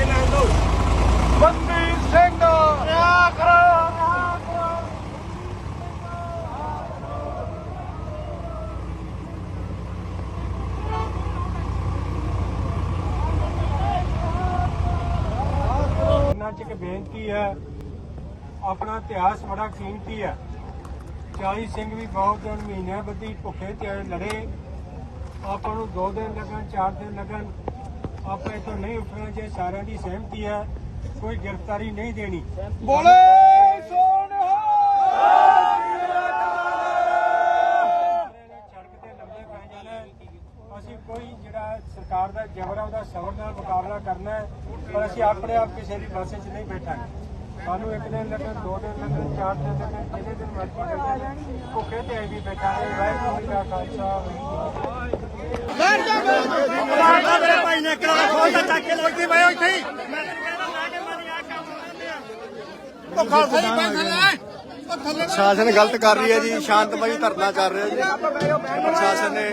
ਅੱਗੇ ਲੈਣ ਦੋ। ਮਨਵੀਰ ਸਿੰਘ ਰਿਆ ਕਰੋ ਰਿਆ ਕਰੋ ਇਹਨਾਂ ਚ ਇੱਕ ਬੇਨਤੀ ਹੈ ਆਪਣਾ ਇਤਿਹਾਸ ਬੜਾ ਕੀਮਤੀ ਹੈ। 40 ਸਿੰਘ ਵੀ ਬਹੁਤ ਦਿਨ ਮਹੀਨਿਆਂ ਬੱਧੀ ਭੁੱਖੇ ਤੇ ਲੜੇ। ਆਪਾਂ ਨੂੰ 2 ਦਿਨ ਲੱਗਣ 4 ਦਿਨ ਲੱਗਣ। ਆਪਾਂ ਇਥੋਂ ਨਹੀਂ ਉੱਠਣਾ ਜੇ ਸਾਰਿਆਂ ਦੀ ਸਹਿਮਤੀ ਹੈ ਕੋਈ ਗ੍ਰਿਫਤਾਰੀ ਨਹੀਂ ਦੇਣੀ। ਬੋਲੇ। ਅਸੀਂ ਕੋਈ ਜਿਹੜਾ ਸਰਕਾਰ ਦਾ ਜ਼ਬਰ ਉਹਦਾ ਸਬਰ ਨਾਲ ਮੁਕਾਬਲਾ ਕਰਨਾ ਹੈ ਪਰ ਅਸੀਂ ਆਪਣੇ ਆਪ ਕਿਸੇ ਦੀ ਬੱਸ 'ਚ ਨਹੀਂ ਬੈਠਾਂਗੇ ਸਾਨੂੰ ਇੱਕ ਦਿਨ ਲੱਗਣ ਦੋ ਦਿਨ ਲੱਗਣ ਚਾਰ ਦਿਨ ਲੱਗਣ ਜਿਹਦੇ ਦਿਨ ਮਰਜ਼ੀ ਲੱਗਣ ਭੁੱਖੇ ਤੇ ਵੀ ਬੈਠਾਂਗੇ। ਵਾਹਿਗੁਰੂ ਜੀ ਕਾ ਖਾਲਸਾ ਵਾਹਿਗੁਰੂ ਜੀ ਕੀ ਫਤਿਹ ਮੇਰੇ ਭਾਈ ਨੇ ਕਿਹਾ ਖੋਲ ਤਾਂ ਚੱਕ ਕੇ ਲੋਕੀ ਬਈ ਇੱਥੇ ਹੀ। ਉਹ ਖਾਲਸਾ ਜੀ ਪੈਸੇ ਲੈ ਉਹ ਥੱਲੇ ਪ੍ਰਸ਼ਾਸਨ ਗਲਤ ਕਰ ਰਹੀ ਹੈ ਜੀ ਸ਼ਾਂਤਮਈ ਧਰਨਾ ਚੱਲ ਰਿਹਾ ਜੀ। ਪ੍ਰਸ਼ਾਸਨ ਨੇ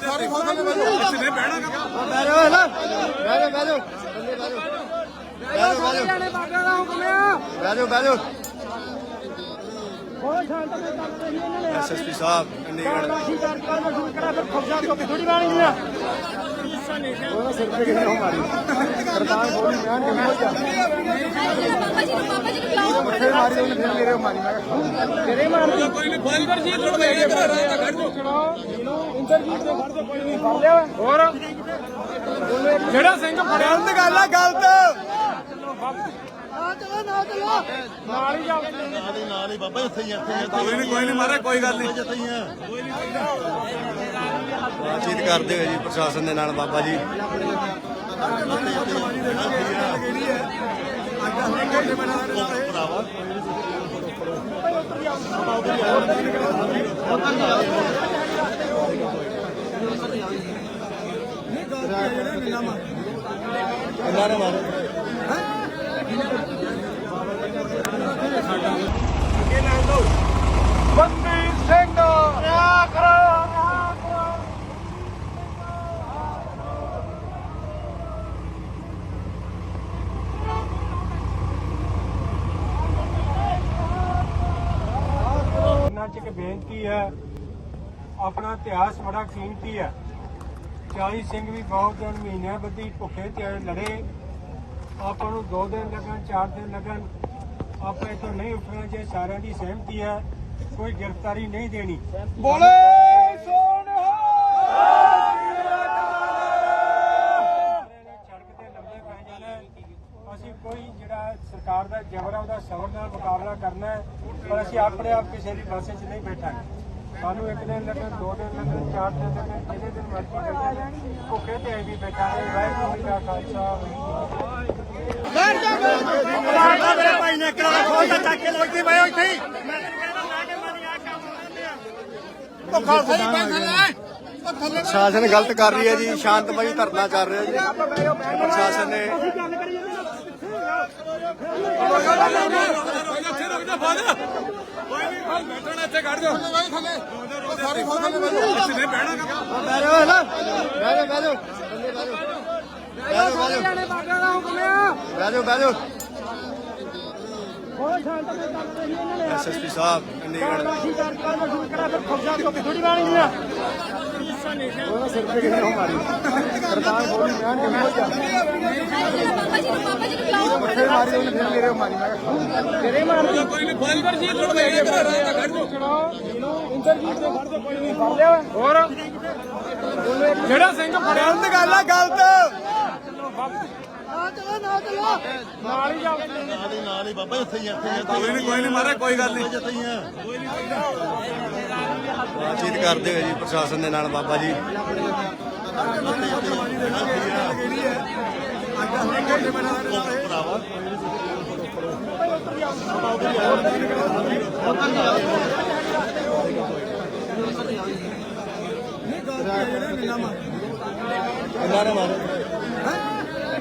ਐਸਐਸਪੀ ਸਾਹਿਬ ਚੰਡੀਗੜ੍ਹ ਉਹਦਾ ਸਿਰ ਮੈਂ ਕਿਵੇਂ ਤੇਰੇ ਮਾਰ। ਜਿਹੜਾ ਸਿੰਘ ਫੜਿਆ। ਗਲਤ ਗੱਲ ਆ ਗਲਤ। ਨਾਲ ਹੀ ਜਾਓ ਨਾਲ ਹੀ ਨਾਲ ਹੀ ਬਾਬਾ ਇੱਥੇ ਹੀ ਇੱਥੇ ਹੀ ਕੋਈ ਨਹੀਂ ਕੋਈ ਨਹੀਂ ਮਾਰੇ ਕੋਈ ਗੱਲ ਨਹੀਂ ਇੱਥੇ ਹੀ ਆ ਬਾਤਚੀਤ ਕਰਦੇ ਹੋਏ ਜੀ ਪ੍ਰਸ਼ਾਸਨ ਦੇ ਨਾਲ ਬਾਬਾ ਜੀ। ਭਰਾਵਾ ਇਹਨਾਂ ਨੇ ਮਾਰੇ? ਅੱਗੇ ਲੈਣ ਦੋ ਮਨਵੀਰ ਸਿੰਘ ਰਿਆ ਚ ਇੱਕ ਬੇਨਤੀ ਹੈ, ਆਪਣਾ ਇਤਿਹਾਸ ਬੜਾ ਕੀਮਤੀ ਹੈ। 40 ਸਿੰਘ ਵੀ ਬਹੁਤ ਦਿਨ ਮਹੀਨਿਆਂ ਬੱਦੀ ਭੁੱਖੇ ਤੇ ਲੜੇ। ਆਪਾਂ ਨੂੰ 2 ਦਿਨ ਲੱਗਣ 4 ਦਿਨ ਲੱਗਣ। ਆਪਾਂ ਇਥੋਂ ਨਹੀਂ ਉੱਠਣਾ ਜੇ ਸਾਰਿਆਂ ਦੀ ਸਹਿਮਤੀ ਹੈ ਕੋਈ ਗ੍ਰਿਫਤਾਰੀ ਨਹੀਂ ਦੇਣੀ। ਬੋਲੇ ਨੇ ਹੈ। ਅਸੀਂ ਕੋਈ ਜਿਹੜਾ ਸਰਕਾਰ ਦਾ ਜ਼ਬਰ ਹੈ ਉਹਦਾ ਸਬਰ ਨਾਲ ਮੁਕਾਬਲਾ ਕਰਨਾ ਹੈ ਪਰ ਅਸੀਂ ਆਪਣੇ ਆਪ ਕਿਸੇ ਦੀ ਬੱਸ 'ਚ ਨਹੀਂ ਬੈਠਾਂਗੇ। ਸਾਨੂੰ ਇੱਕ ਦਿਨ ਲੱਗਣ ਦੋ ਦਿਨ ਲੱਗਣ ਚਾਰ ਦਿਨ ਲੱਗਣ ਜਿਹਦੇ ਦਿਨ ਮਰਜ਼ੀ ਭੁੱਖੇ ਤੇ ਐ ਵੀ ਬੈਠਾਂਗੇ। ਵਾਹਿਗੁਰੂ ਜੀ ਕਾ ਖਾਲਸਾ ਵਾਹਿਗੁਰੂ ਜੀ ਕੀ ਫਤਿਹ ਮੇਰੇ ਭਾਈ ਨੇ ਕਿਹਾ ਖੋਲ ਤਾਂ ਚੱਕ ਕੇ ਲੋਕੀ ਬਈ ਇੱਥੇ ਹੀ। ਉਹ ਖਾਲਸਾ ਜੀ ਪੈਸੇ ਲੈ। ਉਹ ਥੱਲੇ ਪ੍ਰਸ਼ਾਸਨ ਗਲਤ ਕਰ ਰਹੀ ਹੈ ਜੀ ਸ਼ਾਂਤਮਈ ਧਰਨਾ ਚੱਲ ਰਿਹਾ ਜੀ। ਪ੍ਰਸ਼ਾਸਨ ਨੇ ਬਹਿ ਜਾਓ ਨਾ ਬਹਿ ਜਾਓ। ਬਹਿ ਜਾਓ ਥੱਲੇ ਬਹਿ ਜਾਓ। ਬਹਿ ਜਾਓ ਬਹਿ ਜਾਓ ਬਹਿ ਜਾਓ ਬਹਿ ਜਾਓ। ਐਸਐਸਪੀ ਸਾਹਿਬ ਚੰਡੀਗੜ੍ਹ। ਉਹਦਾ ਸਿਰ ਤੇ ਕਿਸੇ ਨੇ ਉਹ ਮਾਰੀ? ਸਰਦਾਰ ਬੋਲੀ ਮੈਂ ਕਿਵੇਂ ਹੋ ਜਾ ਪਾਪਾ ਜੀ ਨੂੰ ਪਾਪਾ ਜੀ ਨੂੰ ਬੁਲਾਓ ਫਿਰ ਮਾਰੀ ਫਿਰ ਮੇਰੇ। ਮਾਰੀ ਮੈਂ ਕਿਹਾ ਤੇਰੇ ਮਾਰ ਹੋਰ। ਜਿਹੜਾ ਸਿੰਘ ਫੜਿਆ। ਗਲਤ ਗੱਲ ਆ ਗਲਤ। ਨਾਲ ਹੀ ਜਾਓ ਨਾਲ ਹੀ ਨਾਲ ਹੀ ਬਾਬਾ ਇੱਥੇ ਹੀ ਇੱਥੇ ਹੀ ਕੋਈ ਨਹੀਂ ਕੋਈ ਨਹੀਂ ਮਾਰੇ ਕੋਈ ਗੱਲ ਨਹੀਂ ਇੱਥੇ ਹੀ ਆ। ਬਾਤਚੀਤ ਕਰਦੇ ਹੋਏ ਜੀ ਪ੍ਰਸ਼ਾਸਨ ਦੇ ਨਾਲ ਬਾਬਾ ਜੀ। ਭਰਾਵਾ ਇਹਨਾਂ ਨੇ ਮਾਰੇ